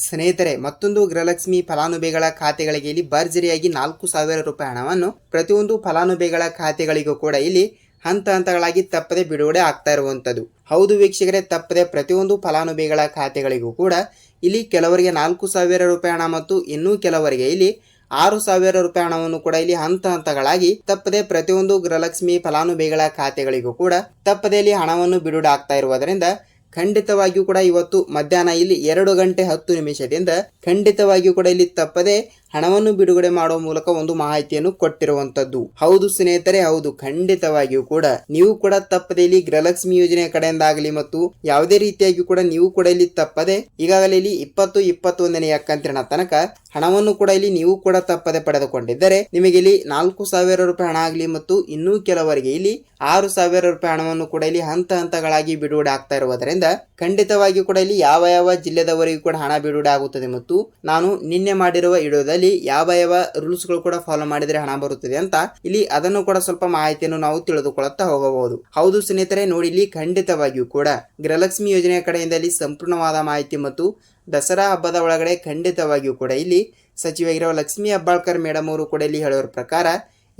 ಸ್ನೇಹಿತರೆ, ಮತ್ತೊಂದು ಗೃಹಲಕ್ಷ್ಮಿ ಫಲಾನುಭವಿಗಳ ಖಾತೆಗಳಿಗೆ ಇಲ್ಲಿ ಭರ್ಜರಿಯಾಗಿ ನಾಲ್ಕು ಸಾವಿರ ರೂಪಾಯಿ ಹಣವನ್ನು ಪ್ರತಿಯೊಂದು ಫಲಾನುಭವಿಗಳ ಖಾತೆಗಳಿಗೂ ಕೂಡ ಇಲ್ಲಿ ಹಂತ ಹಂತಗಳಾಗಿ ತಪ್ಪದೆ ಬಿಡುಗಡೆ ಆಗ್ತಾ ಇರುವಂಥದ್ದು. ಹೌದು ವೀಕ್ಷಕರೇ, ತಪ್ಪದೆ ಪ್ರತಿಯೊಂದು ಫಲಾನುಭವಿಗಳ ಖಾತೆಗಳಿಗೂ ಕೂಡ ಇಲ್ಲಿ ಕೆಲವರಿಗೆ ನಾಲ್ಕು ಸಾವಿರ ರೂಪಾಯಿ ಹಣ ಮತ್ತು ಇನ್ನೂ ಕೆಲವರಿಗೆ ಇಲ್ಲಿ ಆರು ಸಾವಿರ ರೂಪಾಯಿ ಹಣವನ್ನು ಕೂಡ ಇಲ್ಲಿ ಹಂತ ಹಂತಗಳಾಗಿ ತಪ್ಪದೆ ಪ್ರತಿಯೊಂದು ಗೃಹಲಕ್ಷ್ಮಿ ಫಲಾನುಭವಿಗಳ ಖಾತೆಗಳಿಗೂ ಕೂಡ ತಪ್ಪದೆ ಇಲ್ಲಿ ಹಣವನ್ನು ಬಿಡುಗಡೆ ಆಗ್ತಾ ಇರುವುದರಿಂದ ಖಂಡಿತವಾಗಿಯೂ ಕೂಡ ಇವತ್ತು ಮಧ್ಯಾಹ್ನ ಇಲ್ಲಿ ಎರಡು ಗಂಟೆ ಹತ್ತು ನಿಮಿಷದಿಂದ ಖಂಡಿತವಾಗಿಯೂ ಕೂಡ ಇಲ್ಲಿ ತಪ್ಪದೆ ಹಣವನ್ನು ಬಿಡುಗಡೆ ಮಾಡುವ ಮೂಲಕ ಒಂದು ಮಾಹಿತಿಯನ್ನು ಕೊಟ್ಟಿರುವಂತದ್ದು ಹೌದು ಸ್ನೇಹಿತರೆ, ಹೌದು. ಖಂಡಿತವಾಗಿಯೂ ಕೂಡ ನೀವು ಕೂಡ ತಪ್ಪದೆ ಇಲ್ಲಿ ಗೃಹಲಕ್ಷ್ಮಿ ಯೋಜನೆ ಕಡೆಯಿಂದ ಆಗಲಿ ಮತ್ತು ಯಾವುದೇ ರೀತಿಯಾಗಿ ಕೂಡ ನೀವು ಕೂಡ ಇಲ್ಲಿ ತಪ್ಪದೆ, ಈಗಾಗಲೇ ಇಲ್ಲಿ ಇಪ್ಪತ್ತು ಇಪ್ಪತ್ತೊಂದನೆಯ ಕಂತಿನ ತನಕ ಹಣವನ್ನು ಕೂಡ ಇಲ್ಲಿ ನೀವು ಕೂಡ ತಪ್ಪದೆ ಪಡೆದುಕೊಂಡಿದ್ದರೆ, ನಿಮಗೆ ಇಲ್ಲಿ ನಾಲ್ಕು ಸಾವಿರ ರೂಪಾಯಿ ಹಣ ಆಗಲಿ ಮತ್ತು ಇನ್ನೂ ಕೆಲವರಿಗೆ ಇಲ್ಲಿ ಆರು ಸಾವಿರ ರೂಪಾಯಿ ಹಣವನ್ನು ಕೂಡ ಇಲ್ಲಿ ಹಂತ ಹಂತಗಳಾಗಿ ಬಿಡುಗಡೆ ಆಗ್ತಾ ಇರುವುದರಿಂದ ಖಂಡಿತವಾಗಿಯೂ ಕೂಡ ಇಲ್ಲಿ ಯಾವ ಯಾವ ಜಿಲ್ಲೆದವರಿಗೂ ಕೂಡ ಹಣ ಬಿಡುಗಡೆ ಆಗುತ್ತದೆ ಮತ್ತು ನಾನು ನಿನ್ನೆ ಮಾಡಿರುವ ವಿಡಿಯೋದಲ್ಲಿ ಯಾವ ಯಾವ ರೂಲ್ಸ್ಗಳು ಕೂಡ ಫಾಲೋ ಮಾಡಿದರೆ ಹಣ ಬರುತ್ತದೆ ಅಂತ ಇಲ್ಲಿ ಅದನ್ನು ಕೂಡ ಸ್ವಲ್ಪ ಮಾಹಿತಿಯನ್ನು ನಾವು ತಿಳಿದುಕೊಳ್ಳುತ್ತಾ ಹೋಗಬಹುದು. ಹೌದು ಸ್ನೇಹಿತರೆ, ನೋಡಿ ಇಲ್ಲಿ ಖಂಡಿತವಾಗಿಯೂ ಕೂಡ ಗೃಹಲಕ್ಷ್ಮಿ ಯೋಜನೆಯ ಕಡೆಯಿಂದ ಇಲ್ಲಿ ಸಂಪೂರ್ಣವಾದ ಮಾಹಿತಿ ಮತ್ತು ದಸರಾ ಹಬ್ಬದ ಒಳಗಡೆ ಖಂಡಿತವಾಗಿಯೂ ಕೂಡ ಇಲ್ಲಿ ಸಚಿವರಾಗಿರುವ ಲಕ್ಷ್ಮೀ ಹೆಬ್ಬಾಳ್ಕರ್ ಮೇಡಮ್ ಅವರು ಕೂಡ ಇಲ್ಲಿ ಹೇಳುವ ಪ್ರಕಾರ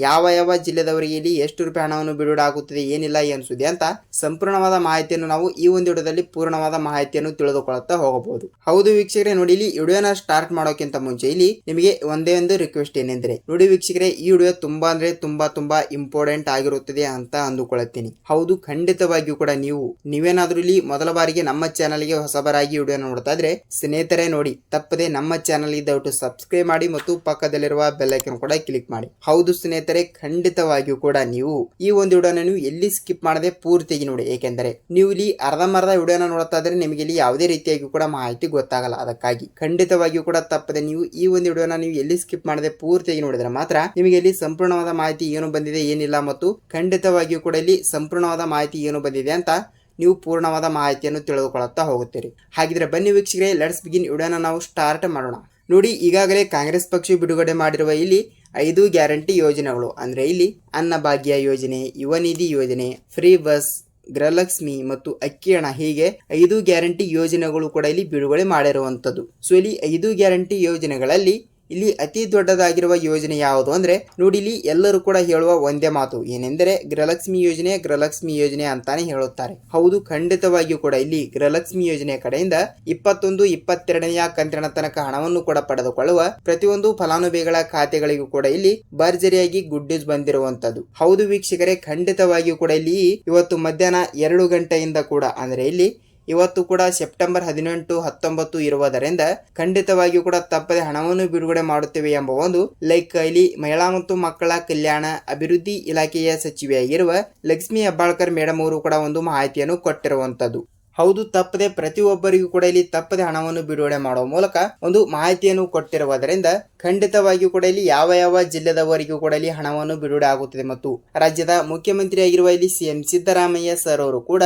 ಯಾವ ಯಾವ ಜಿಲ್ಲೆದವರಿಗೆ ಇಲ್ಲಿ ಎಷ್ಟು ರೂಪಾಯಿ ಹಣವನ್ನು ಬಿಡುಗಡೆ ಏನಿಲ್ಲ, ಏನು ಅಂತ ಸಂಪೂರ್ಣವಾದ ಮಾಹಿತಿಯನ್ನು ನಾವು ಈ ಒಂದು ವಿಡಿಯೋದಲ್ಲಿ ಪೂರ್ಣವಾದ ಮಾಹಿತಿಯನ್ನು ತಿಳಿದುಕೊಳ್ಳುತ್ತಾ ಹೋಗಬಹುದು. ಹೌದು ವೀಕ್ಷಕರೇ, ನೋಡಿ ಇಲ್ಲಿ ವಿಡಿಯೋನ ಸ್ಟಾರ್ಟ್ ಮಾಡೋಕ್ಕಿಂತ ಮುಂಚೆ ಇಲ್ಲಿ ನಿಮಗೆ ಒಂದೇ ಒಂದು ರಿಕ್ವೆಸ್ಟ್ ಏನೆಂದ್ರೆ, ನೋಡಿ ವೀಕ್ಷಕರೇ, ಈ ವಿಡಿಯೋ ತುಂಬಾ ಅಂದ್ರೆ ತುಂಬಾ ತುಂಬಾ ಇಂಪಾರ್ಟೆಂಟ್ ಆಗಿರುತ್ತದೆ ಅಂತ ಅಂದುಕೊಳ್ಳುತ್ತೀನಿ. ಹೌದು, ಖಂಡಿತವಾಗಿಯೂ ಕೂಡ ನೀವು, ನೀವೇನಾದ್ರೂ ಇಲ್ಲಿ ಮೊದಲ ಬಾರಿಗೆ ನಮ್ಮ ಚಾನಲ್ಗೆ ಹೊಸಬರಾಗಿ ವಿಡಿಯೋ ನೋಡ್ತಾ ಇದ್ರೆ, ಸ್ನೇಹಿತರೆ, ನೋಡಿ ತಪ್ಪದೆ ನಮ್ಮ ಚಾನಲ್ ದಯವಿಟ್ಟು ಸಬ್ಸ್ಕ್ರೈಬ್ ಮಾಡಿ ಮತ್ತು ಪಕ್ಕದಲ್ಲಿರುವ ಬೆಲ್ ಐಕನ್ ಕೂಡ ಕ್ಲಿಕ್ ಮಾಡಿ. ಹೌದು ಸ್ನೇಹಿತರೆ ಖಂಡಿತವಾಗಿಯೂ ಕೂಡ ನೀವು ಈ ಒಂದು ವಿಡಿಯೋನ ನೀವು ಎಲ್ಲಿ ಸ್ಕಿಪ್ ಮಾಡದೆ ಪೂರ್ತಿಯಾಗಿ ನೋಡಿ. ಏಕೆಂದರೆ, ನೀವು ಇಲ್ಲಿ ಅರ್ಧಂಬರ್ಧ ವಿಡಿಯೋನ ನೋಡ್ತಾ ಇದ್ರೆ ನಿಮಗೆ ಇಲ್ಲಿ ಯಾವುದೇ ರೀತಿಯಾಗಿ ಕೂಡ ಮಾಹಿತಿ ಗೊತ್ತಾಗಲ್ಲ. ಅದಕ್ಕಾಗಿ ಖಂಡಿತವಾಗಿಯೂ ಕೂಡ ತಪ್ಪದೆ ನೀವು ಈ ಒಂದು ವಿಡಿಯೋನ ನೀವು ಎಲ್ಲಿ ಸ್ಕಿಪ್ ಮಾಡದೆ ಪೂರ್ತಿಯಾಗಿ ನೋಡಿದ್ರೆ ಮಾತ್ರ ನಿಮಗೆ ಇಲ್ಲಿ ಸಂಪೂರ್ಣವಾದ ಮಾಹಿತಿ ಏನು ಬಂದಿದೆ, ಏನಿಲ್ಲ ಮತ್ತು ಖಂಡಿತವಾಗಿಯೂ ಕೂಡ ಇಲ್ಲಿ ಸಂಪೂರ್ಣವಾದ ಮಾಹಿತಿ ಏನು ಬಂದಿದೆ ಅಂತ ನೀವು ಪೂರ್ಣವಾದ ಮಾಹಿತಿಯನ್ನು ತಿಳಿದುಕೊಳ್ಳುತ್ತಾ ಹೋಗುತ್ತೀರಿ. ಹಾಗಿದ್ರೆ ಬನ್ನಿ ವೀಕ್ಷಕರೇ ಲೆಟ್ಸ್ ಬಿಗಿನ್ ವಿಡಿಯೋನ ನಾವು ಸ್ಟಾರ್ಟ್ ಮಾಡೋಣ. ನೋಡಿ, ಈಗಾಗಲೇ ಕಾಂಗ್ರೆಸ್ ಪಕ್ಷ ಬಿಡುಗಡೆ ಮಾಡಿರುವ ಇಲ್ಲಿ ಐದು ಗ್ಯಾರಂಟಿ ಯೋಜನೆಗಳು. ಅಂದರೆ ಇಲ್ಲಿ ಅನ್ನಭಾಗ್ಯ ಯೋಜನೆ, ಯುವ ನಿಧಿ ಯೋಜನೆ, ಫ್ರೀ ಬಸ್, ಗೃಹಲಕ್ಷ್ಮಿ ಮತ್ತು ಅಕ್ಕಿ ಹಣ. ಹೀಗೆ ಐದು ಗ್ಯಾರಂಟಿ ಯೋಜನೆಗಳು ಕೂಡ ಇಲ್ಲಿ ಬಿಡುಗಡೆ ಮಾಡಿರುವಂಥದ್ದು. ಸೊ ಇಲ್ಲಿ ಐದು ಗ್ಯಾರಂಟಿ ಯೋಜನೆಗಳಲ್ಲಿ ಇಲ್ಲಿ ಅತಿ ದೊಡ್ಡದಾಗಿರುವ ಯೋಜನೆ ಯಾವುದು ಅಂದ್ರೆ ಇಲ್ಲಿ ಎಲ್ಲರೂ ಕೂಡ ಹೇಳುವ ಒಂದೇ ಮಾತು ಏನೆಂದರೆ ಗೃಹಲಕ್ಷ್ಮಿ ಯೋಜನೆ ಗೃಹಲಕ್ಷ್ಮಿ ಯೋಜನೆ ಅಂತಾನೆ ಹೇಳುತ್ತಾರೆ. ಹೌದು, ಖಂಡಿತವಾಗಿಯೂ ಕೂಡ ಇಲ್ಲಿ ಗೃಹಲಕ್ಷ್ಮಿ ಯೋಜನೆ ಕಡೆಯಿಂದ ಇಪ್ಪತ್ತೊಂದು, ಇಪ್ಪತ್ತೆರಡನೆಯ ಕಂತಿನ ತನಕ ಹಣವನ್ನು ಕೂಡ ಪಡೆದುಕೊಳ್ಳುವ ಪ್ರತಿಯೊಂದು ಫಲಾನುಭವಿಗಳ ಖಾತೆಗಳಿಗೂ ಕೂಡ ಇಲ್ಲಿ ಭರ್ಜರಿಯಾಗಿ ಗುಡ್ ನ್ಯೂಸ್ ಬಂದಿರುವಂತದ್ದು ಹೌದು ವೀಕ್ಷಕರೇ, ಖಂಡಿತವಾಗಿಯೂ ಕೂಡ ಇಲ್ಲಿ ಇವತ್ತು ಮಧ್ಯಾಹ್ನ ಎರಡು ಗಂಟೆಯಿಂದ ಕೂಡ, ಅಂದ್ರೆ ಇಲ್ಲಿ ಇವತ್ತು ಕೂಡ ಸೆಪ್ಟೆಂಬರ್ ಹದಿನೆಂಟು, ಹತ್ತೊಂಬತ್ತು ಇರುವುದರಿಂದ ಖಂಡಿತವಾಗಿಯೂ ಕೂಡ ತಪ್ಪದೆ ಹಣವನ್ನು ಬಿಡುಗಡೆ ಮಾಡುತ್ತೇವೆ ಎಂಬ ಒಂದು ಲೈಕ್ ಇಲ್ಲಿ ಮಹಿಳಾ ಮತ್ತು ಮಕ್ಕಳ ಕಲ್ಯಾಣ ಅಭಿವೃದ್ಧಿ ಇಲಾಖೆಯ ಸಚಿವೆಯಾಗಿರುವ ಲಕ್ಷ್ಮಿ ಹೆಬ್ಬಾಳ್ಕರ್ ಮೇಡಮ್ ಅವರು ಕೂಡ ಒಂದು ಮಾಹಿತಿಯನ್ನು ಕೊಟ್ಟಿರುವಂತದ್ದು ಹೌದು, ತಪ್ಪದೆ ಪ್ರತಿಯೊಬ್ಬರಿಗೂ ಕೂಡ ಇಲ್ಲಿ ತಪ್ಪದೆ ಹಣವನ್ನು ಬಿಡುಗಡೆ ಮಾಡುವ ಮೂಲಕ ಒಂದು ಮಾಹಿತಿಯನ್ನು ಕೊಟ್ಟಿರುವುದರಿಂದ ಖಂಡಿತವಾಗಿಯೂ ಕೂಡ ಇಲ್ಲಿ ಯಾವ ಯಾವ ಜಿಲ್ಲೆದವರಿಗೂ ಕೂಡ ಇಲ್ಲಿ ಹಣವನ್ನು ಬಿಡುಗಡೆ ಆಗುತ್ತದೆ ಮತ್ತು ರಾಜ್ಯದ ಮುಖ್ಯಮಂತ್ರಿಯಾಗಿರುವ ಇಲ್ಲಿ ಸಿಎಂ ಸಿದ್ದರಾಮಯ್ಯ ಸರ್ ಅವರು ಕೂಡ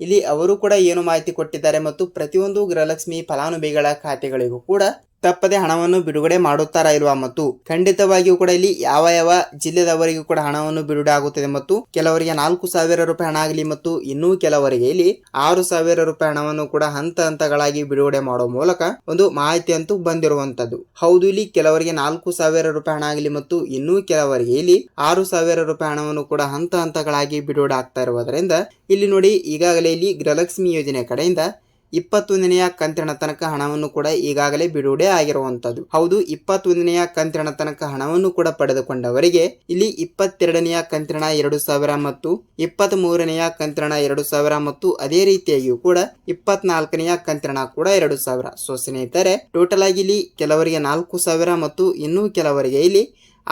ಇಲ್ಲಿ ಅವರು ಕೂಡ ಏನು ಮಾಹಿತಿ ಕೊಟ್ಟಿದ್ದಾರೆ ಮತ್ತು ಪ್ರತಿಯೊಂದು ಗೃಹಲಕ್ಷ್ಮಿ ಫಲಾನುಭವಿಗಳ ಖಾತೆಗಳಿಗೂ ಕೂಡ ತಪ್ಪದೆ ಹಣವನ್ನು ಬಿಡುಗಡೆ ಮಾಡುತ್ತಾರಾ ಇಲ್ವಾ ಮತ್ತು ಖಂಡಿತವಾಗಿಯೂ ಕೂಡ ಇಲ್ಲಿ ಯಾವ ಯಾವ ಜಿಲ್ಲೆದವರಿಗೂ ಕೂಡ ಹಣವನ್ನು ಬಿಡುಗಡೆ ಆಗುತ್ತದೆ ಮತ್ತು ಕೆಲವರಿಗೆ ನಾಲ್ಕು ಸಾವಿರ ರೂಪಾಯಿ ಹಣ ಆಗಲಿ ಮತ್ತು ಇನ್ನೂ ಕೆಲವರಿಗೆ ಇಲ್ಲಿ ಆರು ಸಾವಿರ ರೂಪಾಯಿ ಹಣವನ್ನು ಕೂಡ ಹಂತ ಹಂತಗಳಾಗಿ ಬಿಡುಗಡೆ ಮಾಡುವ ಮೂಲಕ ಒಂದು ಮಾಹಿತಿ ಅಂತೂ ಬಂದಿರುವಂತದ್ದು ಹೌದು, ಇಲ್ಲಿ ಕೆಲವರಿಗೆ ನಾಲ್ಕು ಸಾವಿರ ರೂಪಾಯಿ ಹಣ ಆಗಲಿ ಮತ್ತು ಇನ್ನೂ ಕೆಲವರಿಗೆ ಇಲ್ಲಿ ಆರು ಸಾವಿರ ರೂಪಾಯಿ ಹಣವನ್ನು ಕೂಡ ಹಂತ ಹಂತಗಳಾಗಿ ಬಿಡುಗಡೆ ಆಗ್ತಾ ಇರುವುದರಿಂದ ಇಲ್ಲಿ ನೋಡಿ, ಈಗಾಗಲೇ ಇಲ್ಲಿ ಗೃಹಲಕ್ಷ್ಮಿ ಯೋಜನೆ ಕಡೆಯಿಂದ ಇಪ್ಪತ್ತೊಂದನೆಯ ಕಂತಿನ ತನಕ ಹಣವನ್ನು ಕೂಡ ಈಗಾಗಲೇ ಬಿಡುಗಡೆ ಆಗಿರುವಂತದ್ದು ಹೌದು, ಇಪ್ಪತ್ತೊಂದನೆಯ ಕಂತಿನ ತನಕ ಹಣವನ್ನು ಕೂಡ ಪಡೆದುಕೊಂಡವರಿಗೆ ಇಲ್ಲಿ ಇಪ್ಪತ್ತೆರಡನೆಯ ಕಂತಿನ ಎರಡು ಸಾವಿರ ಮತ್ತು ಇಪ್ಪತ್ತ್ ಮೂರನೆಯ ಕಂತಿನ ಎರಡು ಸಾವಿರ ಮತ್ತು ಅದೇ ರೀತಿಯಾಗಿಯೂ ಕೂಡ ಇಪ್ಪತ್ನಾಲ್ಕನೆಯ ಕಂತಿನ ಕೂಡ ಎರಡು ಸಾವಿರ. ಸೊ, ಸ್ನೇಹಿತರೆ, ಟೋಟಲ್ ಆಗಿ ಇಲ್ಲಿ ಕೆಲವರಿಗೆ ನಾಲ್ಕು ಸಾವಿರ ಮತ್ತು ಇನ್ನೂ ಕೆಲವರಿಗೆ ಇಲ್ಲಿ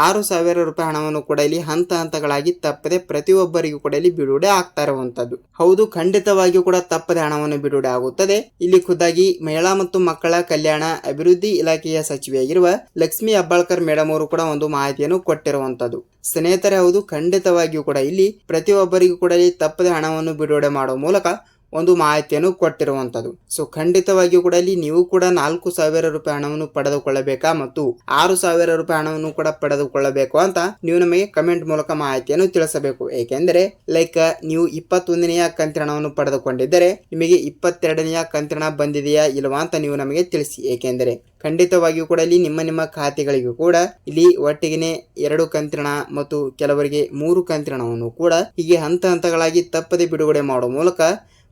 ಆರು ಸಾವಿರ ರೂಪಾಯಿ ಹಣವನ್ನು ಕೂಡ ಇಲ್ಲಿ ಹಂತ ಹಂತಗಳಾಗಿ ತಪ್ಪದೆ ಪ್ರತಿಯೊಬ್ಬರಿಗೂ ಕೂಡ ಇಲ್ಲಿ ಬಿಡುಗಡೆ ಆಗ್ತಾ ಇರುವಂತದ್ದು. ಹೌದು, ಖಂಡಿತವಾಗಿಯೂ ಕೂಡ ತಪ್ಪದೆ ಹಣವನ್ನು ಬಿಡುಗಡೆ ಆಗುತ್ತದೆ. ಇಲ್ಲಿ ಖುದ್ದಾಗಿ ಮಹಿಳಾ ಮತ್ತು ಮಕ್ಕಳ ಕಲ್ಯಾಣ ಅಭಿವೃದ್ಧಿ ಇಲಾಖೆಯ ಸಚಿವೆಯಾಗಿರುವ ಲಕ್ಷ್ಮಿ ಅಬ್ಬಾಳ್ಕರ್ ಮೇಡಮ್ ಅವರು ಕೂಡ ಒಂದು ಮಾಹಿತಿಯನ್ನು ಕೊಟ್ಟಿರುವಂತದ್ದು. ಸ್ನೇಹಿತರೆ, ಹೌದು, ಖಂಡಿತವಾಗಿಯೂ ಕೂಡ ಇಲ್ಲಿ ಪ್ರತಿಯೊಬ್ಬರಿಗೂ ಕೂಡ ಇಲ್ಲಿ ತಪ್ಪದೆ ಹಣವನ್ನು ಬಿಡುಗಡೆ ಮಾಡುವ ಮೂಲಕ ಒಂದು ಮಾಹಿತಿಯನ್ನು ಕೊಟ್ಟಿರುವಂಥದ್ದು ಸೊ ಖಂಡಿತವಾಗಿಯೂ ಕೂಡ ಇಲ್ಲಿ ನೀವು ಕೂಡ ನಾಲ್ಕು ಸಾವಿರ ರೂಪಾಯಿ ಹಣವನ್ನು ಪಡೆದುಕೊಳ್ಳಬೇಕಾ ಮತ್ತು ಆರು ಸಾವಿರ ರೂಪಾಯಿ ಹಣವನ್ನು ಕೂಡ ಪಡೆದುಕೊಳ್ಳಬೇಕು ಅಂತ ನೀವು ನಮಗೆ ಕಮೆಂಟ್ ಮೂಲಕ ಮಾಹಿತಿಯನ್ನು ತಿಳಿಸಬೇಕು. ಏಕೆಂದರೆ, ಲೈಕ್, ನೀವು ಇಪ್ಪತ್ತೊಂದನೆಯ ಕಂತಿನ ಹಣವನ್ನು ಪಡೆದುಕೊಂಡಿದ್ದರೆ, ನಿಮಗೆ ಇಪ್ಪತ್ತೆರಡನೆಯ ಕಂತಿನ ಬಂದಿದೆಯಾ ಇಲ್ಲವಾ ಅಂತ ನೀವು ನಮಗೆ ತಿಳಿಸಿ. ಏಕೆಂದರೆ, ಖಂಡಿತವಾಗಿಯೂ ಕೂಡ ಇಲ್ಲಿ ನಿಮ್ಮ ನಿಮ್ಮ ಖಾತೆಗಳಿಗೂ ಕೂಡ ಇಲ್ಲಿ ಒಟ್ಟಿಗೆ ಎರಡು ಕಂತಿನ ಮತ್ತು ಕೆಲವರಿಗೆ ಮೂರು ಕಂತಿನ ಕೂಡ ಹೀಗೆ ಹಂತ ಹಂತಗಳಾಗಿ ತಪ್ಪದೆ ಬಿಡುಗಡೆ ಮಾಡುವ ಮೂಲಕ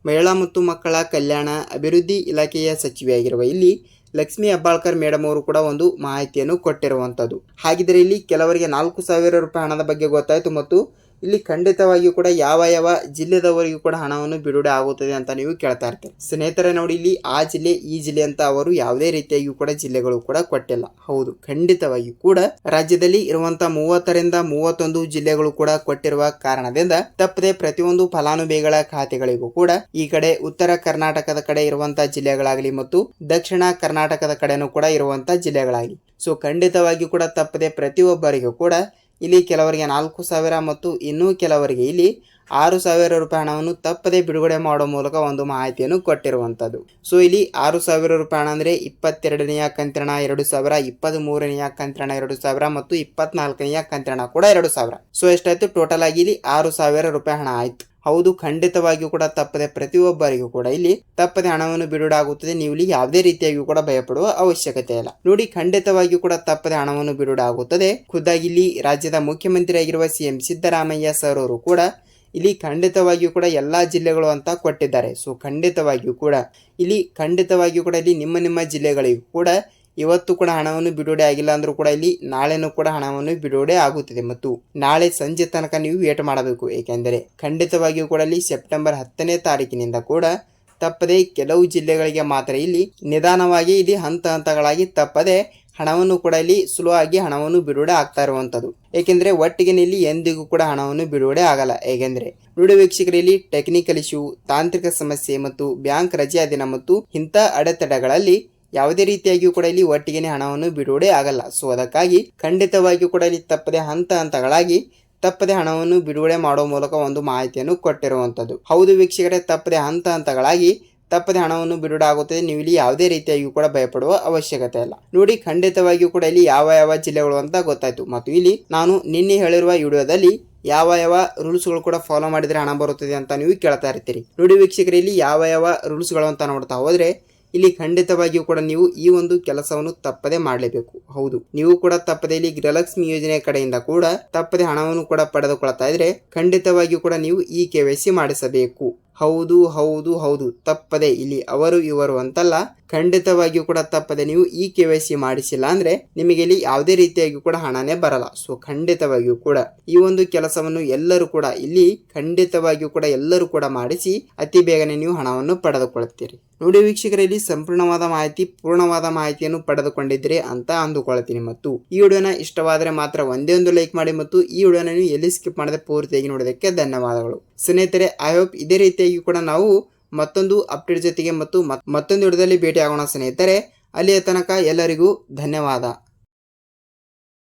ಮಹಿಳಾ ಮತ್ತು ಮಕ್ಕಳ ಕಲ್ಯಾಣ ಅಭಿವೃದ್ಧಿ ಇಲಾಖೆಯ ಸಚಿವೆಯಾಗಿರುವ ಇಲ್ಲಿ ಲಕ್ಷ್ಮಿ ಹೆಬ್ಬಾಳ್ಕರ್ ಮೇಡಮ್ ಅವರು ಕೂಡ ಒಂದು ಮಾಹಿತಿಯನ್ನು ಕೊಟ್ಟಿರುವಂಥದ್ದು. ಹಾಗಿದ್ದರೆ ಇಲ್ಲಿ ಕೆಲವರಿಗೆ ನಾಲ್ಕು ಸಾವಿರ ರೂಪಾಯಿ ಹಣದ ಬಗ್ಗೆ ಗೊತ್ತಾಯಿತು ಮತ್ತು ಇಲ್ಲಿ ಖಂಡಿತವಾಗಿಯೂ ಕೂಡ ಯಾವ ಯಾವ ಜಿಲ್ಲೆದವರಿಗೂ ಕೂಡ ಹಣವನ್ನು ಬಿಡುಗಡೆ ಆಗುತ್ತದೆ ಅಂತ ನೀವು ಕೇಳ್ತಾ ಇರ್ತೀರಿ. ಸ್ನೇಹಿತರೆ ನೋಡಿ ಇಲ್ಲಿ ಆ ಜಿಲ್ಲೆ, ಈ ಜಿಲ್ಲೆ ಅಂತ ಅವರು ಯಾವುದೇ ರೀತಿಯಾಗಿಯೂ ಕೂಡ ಜಿಲ್ಲೆಗಳು ಕೂಡ ಕೊಟ್ಟಿಲ್ಲ. ಹೌದು, ಖಂಡಿತವಾಗಿಯೂ ಕೂಡ ರಾಜ್ಯದಲ್ಲಿ ಇರುವಂತಹ ಮೂವತ್ತರಿಂದ ಮೂವತ್ತೊಂದು ಜಿಲ್ಲೆಗಳು ಕೂಡ ಕೊಟ್ಟಿರುವ ಕಾರಣದಿಂದ ತಪ್ಪದೆ ಪ್ರತಿಯೊಂದು ಫಲಾನುಭವಿಗಳ ಖಾತೆಗಳಿಗೂ ಕೂಡ ಈ ಕಡೆ ಉತ್ತರ ಕರ್ನಾಟಕದ ಕಡೆ ಇರುವಂತಹ ಜಿಲ್ಲೆಗಳಾಗಲಿ ಮತ್ತು ದಕ್ಷಿಣ ಕರ್ನಾಟಕದ ಕಡೆನೂ ಕೂಡ ಇರುವಂತಹ ಜಿಲ್ಲೆಗಳಾಗಲಿ. ಸೊ ಖಂಡಿತವಾಗಿಯೂ ಕೂಡ ತಪ್ಪದೆ ಪ್ರತಿಯೊಬ್ಬರಿಗೂ ಕೂಡ ಇಲ್ಲಿ ಕೆಲವರಿಗೆ ನಾಲ್ಕು ಸಾವಿರ ಮತ್ತು ಇನ್ನೂ ಕೆಲವರಿಗೆ ಇಲ್ಲಿ ಆರು ಸಾವಿರ ರೂಪಾಯಿ ಹಣವನ್ನು ತಪ್ಪದೆ ಬಿಡುಗಡೆ ಮಾಡುವ ಮೂಲಕ ಒಂದು ಮಾಹಿತಿಯನ್ನು ಕೊಟ್ಟಿರುವಂಥದ್ದು. ಸೊ ಇಲ್ಲಿ ಆರು ಸಾವಿರ ರೂಪಾಯಿ ಹಣ ಅಂದರೆ ಇಪ್ಪತ್ತೆರಡನೆಯ ಕಂತ್ರಣ, ಎರಡು ಸಾವಿರ ಇಪ್ಪತ್ತ್ ಮೂರನೆಯ ಕಂತಿನ ಎರಡು ಸಾವಿರ ಮತ್ತು ಇಪ್ಪತ್ನಾಲ್ಕನೆಯ ಕಂತ್ರಣ ಕೂಡ ಎರಡು ಸಾವಿರ. ಸೊ ಎಷ್ಟಾಯಿತು? ಟೋಟಲ್ ಆಗಿ ಇಲ್ಲಿ ಆರು ಸಾವಿರ ರೂಪಾಯಿ ಹಣ ಆಯ್ತು. ಹೌದು, ಖಂಡಿತವಾಗಿಯೂ ಕೂಡ ತಪ್ಪದೆ ಪ್ರತಿಯೊಬ್ಬರಿಗೂ ಕೂಡ ಇಲ್ಲಿ ತಪ್ಪದೆ ಹಣವನ್ನು ಬಿಡುಗಡೆ ನೀವು ಇಲ್ಲಿ ಯಾವುದೇ ರೀತಿಯಾಗಿಯೂ ಕೂಡ ಭಯಪಡುವ ಅವಶ್ಯಕತೆ ಇಲ್ಲ. ನೋಡಿ, ಖಂಡಿತವಾಗಿಯೂ ಕೂಡ ತಪ್ಪದೆ ಹಣವನ್ನು ಬಿಡುಗಡೆ ಆಗುತ್ತದೆ ಖುದ್ದಾಗಿ ಇಲ್ಲಿ ರಾಜ್ಯದ ಮುಖ್ಯಮಂತ್ರಿಯಾಗಿರುವ ಸಿಎಂ ಸಿದ್ದರಾಮಯ್ಯ ಸರ್ ಅವರು ಕೂಡ ಇಲ್ಲಿ ಖಂಡಿತವಾಗಿಯೂ ಕೂಡ ಎಲ್ಲಾ ಜಿಲ್ಲೆಗಳು ಅಂತ ಕೊಟ್ಟಿದ್ದಾರೆ. ಸೊ ಖಂಡಿತವಾಗಿಯೂ ಕೂಡ ಇಲ್ಲಿ, ಖಂಡಿತವಾಗಿಯೂ ಕೂಡ ಇಲ್ಲಿ ನಿಮ್ಮ ನಿಮ್ಮ ಜಿಲ್ಲೆಗಳಿಗೂ ಕೂಡ ಇವತ್ತು ಕೂಡ ಹಣವನ್ನು ಬಿಡುಗಡೆ ಆಗಿಲ್ಲ ಅಂದರೂ ಕೂಡ ಇಲ್ಲಿ ನಾಳೆನೂ ಕೂಡ ಹಣವನ್ನು ಬಿಡುಗಡೆ ಆಗುತ್ತಿದೆ ಮತ್ತು ನಾಳೆ ಸಂಜೆ ತನಕ ನೀವು ವೇಟ್ ಮಾಡಬೇಕು. ಏಕೆಂದರೆ ಖಂಡಿತವಾಗಿಯೂ ಕೂಡ ಇಲ್ಲಿ ಸೆಪ್ಟೆಂಬರ್ ಹತ್ತನೇ ತಾರೀಕಿನಿಂದ ಕೂಡ ತಪ್ಪದೆ ಕೆಲವು ಜಿಲ್ಲೆಗಳಿಗೆ ಮಾತ್ರ ಇಲ್ಲಿ ನಿಧಾನವಾಗಿ ಇಲ್ಲಿ ಹಂತ ಹಂತಗಳಾಗಿ ತಪ್ಪದೆ ಹಣವನ್ನು ಕೂಡ ಇಲ್ಲಿ ಸುಲಭವಾಗಿ ಹಣವನ್ನು ಬಿಡುಗಡೆ ಆಗ್ತಾ ಇರುವಂಥದ್ದು. ಏಕೆಂದರೆ ಒಟ್ಟಿಗೆ ಇಲ್ಲಿ ಎಂದಿಗೂ ಕೂಡ ಹಣವನ್ನು ಬಿಡುಗಡೆ ಆಗಲ್ಲ. ಏಕೆಂದರೆ ನುಡಿ ವೀಕ್ಷಕರಲ್ಲಿ ಟೆಕ್ನಿಕಲ್ ಇಶ್ಯೂ ತಾಂತ್ರಿಕ ಸಮಸ್ಯೆ ಮತ್ತು ಬ್ಯಾಂಕ್ ರಜೆಯ ದಿನ ಮತ್ತು ಇಂಥ ಅಡೆತಡೆಗಳಲ್ಲಿ ಯಾವುದೇ ರೀತಿಯಾಗಿಯೂ ಕೂಡ ಇಲ್ಲಿ ಒಟ್ಟಿಗೆನೆ ಹಣವನ್ನು ಬಿಡುಗಡೆ ಆಗಲ್ಲ. ಸೊ ಅದಕ್ಕಾಗಿ ಖಂಡಿತವಾಗಿಯೂ ಕೂಡ ಇಲ್ಲಿ ತಪ್ಪದೆ ಹಂತ ಹಂತಗಳಾಗಿ ತಪ್ಪದೆ ಹಣವನ್ನು ಬಿಡುಗಡೆ ಮಾಡುವ ಮೂಲಕ ಒಂದು ಮಾಹಿತಿಯನ್ನು ಕೊಟ್ಟಿರುವಂಥದ್ದು. ಹೌದು ವೀಕ್ಷಕರೇ, ತಪ್ಪದೆ ಹಂತ ಹಂತಗಳಾಗಿ ತಪ್ಪದೆ ಹಣವನ್ನು ಬಿಡುಗಡೆ ಆಗುತ್ತದೆ. ನೀವು ಇಲ್ಲಿ ಯಾವುದೇ ರೀತಿಯಾಗಿಯೂ ಕೂಡ ಭಯಪಡುವ ಅವಶ್ಯಕತೆ ಇಲ್ಲ. ನೋಡಿ, ಖಂಡಿತವಾಗಿಯೂ ಕೂಡ ಇಲ್ಲಿ ಯಾವ ಯಾವ ಜಿಲ್ಲೆಗಳು ಅಂತ ಗೊತ್ತಾಯಿತು. ಮತ್ತು ಇಲ್ಲಿ ನಾನು ನಿನ್ನೆ ಹೇಳಿರುವ ವಿಡಿಯೋದಲ್ಲಿ ಯಾವ ಯಾವ ರೂಲ್ಸ್ಗಳು ಕೂಡ ಫಾಲೋ ಮಾಡಿದರೆ ಹಣ ಬರುತ್ತದೆ ಅಂತ ನೀವು ಕೇಳ್ತಾ ಇರ್ತೀರಿ. ನೋಡಿ ವೀಕ್ಷಕರು, ಇಲ್ಲಿ ಯಾವ ಯಾವ ರೂಲ್ಸ್ಗಳು ಅಂತ ನೋಡ್ತಾ ಹೋದ್ರೆ ಇಲ್ಲಿ ಖಂಡಿತವಾಗಿಯೂ ಕೂಡ ನೀವು ಈ ಒಂದು ಕೆಲಸವನ್ನು ತಪ್ಪದೆ ಮಾಡಲೇಬೇಕು. ಹೌದು. ನೀವು ಕೂಡ ತಪ್ಪದೆ ಇಲ್ಲಿ ಗೃಹಲಕ್ಷ್ಮಿ ಯೋಜನೆ ಕಡೆಯಿಂದ ಕೂಡ ತಪ್ಪದೆ ಹಣವನ್ನು ಕೂಡ ಪಡೆದುಕೊಳ್ತಾ ಇದ್ರೆ ಖಂಡಿತವಾಗಿಯೂ ಕೂಡ ನೀವು ಈ ಕೆ ಮಾಡಿಸಬೇಕು. ಹೌದು ಹೌದು ಹೌದು. ತಪ್ಪದೆ ಇಲ್ಲಿ ಅವರು, ಇವರು ಅಂತಲ್ಲ ಖಂಡಿತವಾಗಿಯೂ ಕೂಡ ತಪ್ಪದೆ ನೀವು ಈ ಕೆ ವೈ ಸಿ ಮಾಡಿಸಿಲ್ಲ ಅಂದ್ರೆ ನಿಮಗೆ ಇಲ್ಲಿ ಯಾವುದೇ ರೀತಿಯಾಗಿ ಕೂಡ ಹಣನೇ ಬರಲ್ಲ. ಸೊ ಖಂಡಿತವಾಗಿಯೂ ಕೂಡ ಈ ಒಂದು ಕೆಲಸವನ್ನು ಎಲ್ಲರೂ ಕೂಡ ಇಲ್ಲಿ ಖಂಡಿತವಾಗಿಯೂ ಕೂಡ ಎಲ್ಲರೂ ಕೂಡ ಮಾಡಿಸಿ ಅತಿ ಬೇಗನೆ ನೀವು ಹಣವನ್ನು ಪಡೆದುಕೊಳ್ಳುತ್ತೀರಿ. ನೋಡಿ ವೀಕ್ಷಕರಲ್ಲಿ ಸಂಪೂರ್ಣವಾದ ಮಾಹಿತಿ, ಪೂರ್ಣವಾದ ಮಾಹಿತಿಯನ್ನು ಪಡೆದುಕೊಂಡಿದ್ರೆ ಅಂತ ಅಂದುಕೊಳ್ತೀನಿ ಮತ್ತು ಈ ವಿಡಿಯೋನ ಇಷ್ಟವಾದರೆ ಮಾತ್ರ ಒಂದೇ ಒಂದು ಲೈಕ್ ಮಾಡಿ ಮತ್ತು ಈ ವಿಡಿಯೋನ ನೀವು ಎಲ್ಲಿ ಸ್ಕಿಪ್ ಮಾಡದೆ ಪೂರ್ತಿಯಾಗಿ ನೋಡೋದಕ್ಕೆ ಧನ್ಯವಾದಗಳು. ಸ್ನೇಹಿತರೆ, ಐ ಹೋಪ್ ಇದೇ ರೀತಿಯಾಗಿ ಕೂಡ ನಾವು ಮತ್ತೊಂದು ಅಪ್ಡೇಟ್ ಜೊತೆಗೆ ಮತ್ತು ಮತ್ತೊಂದು ವಿಡಿಯೋದಲ್ಲಿ ಭೇಟಿಯಾಗೋಣ ಸ್ನೇಹಿತರೆ ಅಲ್ಲಿಯ ತನಕ ಎಲ್ಲರಿಗೂ ಧನ್ಯವಾದ.